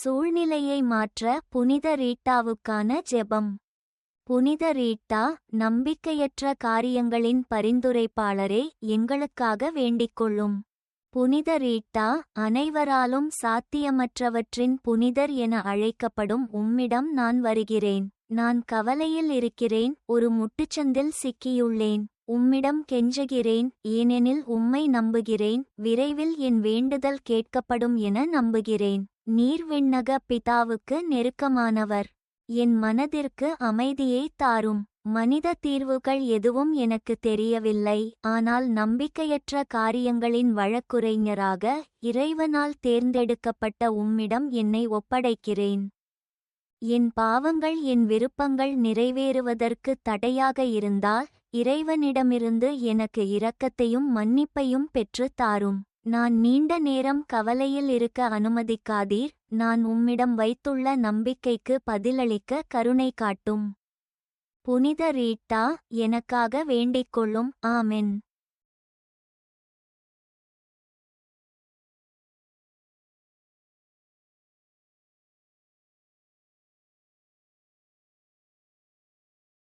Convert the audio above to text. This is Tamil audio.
சூழ்நிலையை மாற்ற புனித ரீட்டாவுக்கான ஜெபம். புனித ரீட்டா நம்பிக்கையற்ற காரியங்களின் பரிந்துரைப்பாளரே எங்களுக்காக வேண்டிக்கொள்ளும். புனித ரீட்டா அனைவராலும் சாத்தியமற்றவற்றின் புனிதர் என அழைக்கப்படும் உம்மிடம் நான் வருகிறேன். நான் கவலையில் இருக்கிறேன் ஒரு முட்டுச்சந்தில் சிக்கியுள்ளேன். உம்மிடம் கெஞ்சுகிறேன் ஏனெனில் உம்மை நம்புகிறேன் விரைவில் என் வேண்டுதல் கேட்கப்படும் என நம்புகிறேன். நீர் விண்ணக பிதாவுக்கு நெருக்கமானவர். என் மனதிற்கு அமைதியை தாரும். மனித தீர்வுகள் எதுவும் எனக்கு தெரியவில்லை. ஆனால் நம்பிக்கையற்ற காரியங்களின் வழக்குரைஞராக இறைவனால் தேர்ந்தெடுக்கப்பட்ட உம்மிடம் என்னை ஒப்படைக்கிறேன். என் பாவங்கள் என் விருப்பங்கள் நிறைவேறுவதற்கு தடையாக இருந்தால் இறைவனிடமிருந்து எனக்கு இரக்கத்தையும் மன்னிப்பையும் பெற்று தாரும். நான் நீண்ட நேரம் கவலையில் இருக்க அனுமதிக்காதீர். நான் உம்மிடம் வைத்துள்ள நம்பிக்கைக்கு பதிலளிக்க கருணை காட்டும். புனித ரீட்டா எனக்காக வேண்டிக்கொள்ளும். ஆமென்.